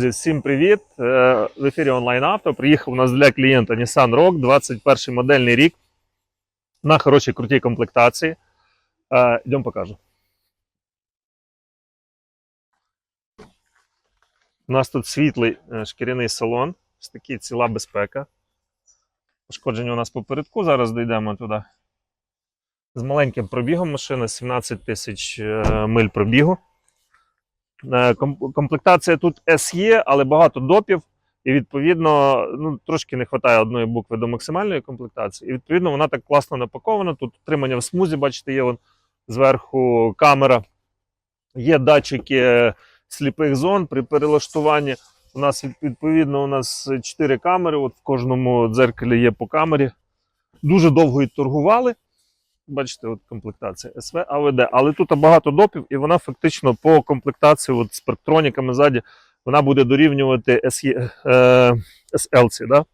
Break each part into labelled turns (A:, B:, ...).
A: Друзі, Всім привіт! Е, В ефірі онлайн авто. Приїхав у нас для клієнта Nissan Rogue 21 модельний рік на хорошій крутій комплектації. Е, Йдемо покажу. У нас тут світлий е, шкіряний салон, ось такий ціла безпека. Пошкодження у нас попередку, зараз дійдемо туди. З маленьким пробігом машина, 17 тисяч миль пробігу. Е, ком- Комплектація тут SE, але багато допів, і відповідно ну, трошки не вистачає одної букви до максимальної комплектації. І відповідно вона так класно напакована. Тут утримання в смузі, бачите, є вон зверху камера, є датчики е, сліпих зон при перелаштуванні. У нас відповідно у нас 4 камери. От в кожному дзеркалі є по камері. Дуже довго і торгували. Бачите, от комплектація СВ, АВД. Але тут багато допів, і вона фактично по комплектації от з парктроніками ззаді, вона буде дорівнювати SE, е, SLC. Да?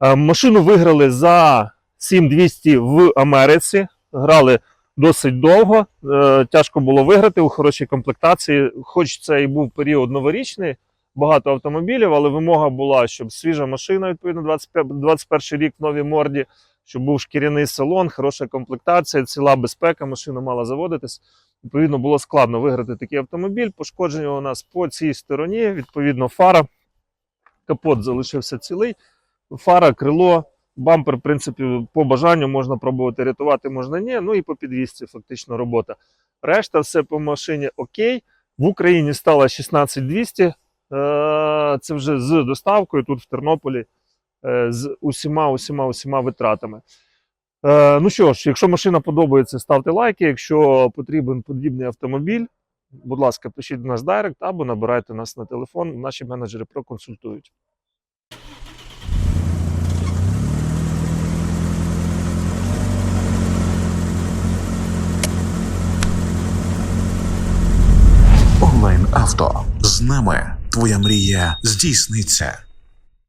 A: Е, Машину виграли за 7200 в Америці. Грали досить довго. Е, Тяжко було виграти у хорошій комплектації. Хоч це і був період новорічний, багато автомобілів, але вимога була, щоб свіжа машина, відповідно, 21 рік в новій морді щоб був шкіряний салон, хороша комплектація, ціла безпека, машина мала заводитись. Відповідно, було складно виграти такий автомобіль. Пошкодження у нас по цій стороні, відповідно, фара. Капот залишився цілий. Фара, крило, бампер, в принципі, по бажанню можна пробувати рятувати, можна ні. Ну і по підвісці фактично робота. Решта все по машині окей. В Україні стало 16200. Е, Це вже з доставкою тут в Тернополі е, з усіма, усіма, усіма витратами. Е, ну що ж, якщо машина подобається, ставте лайки. Якщо потрібен подібний автомобіль, будь ласка, пишіть в нас директ або набирайте нас на телефон. Наші менеджери проконсультують.
B: Онлайн авто з нами твоя мрія здійсниться.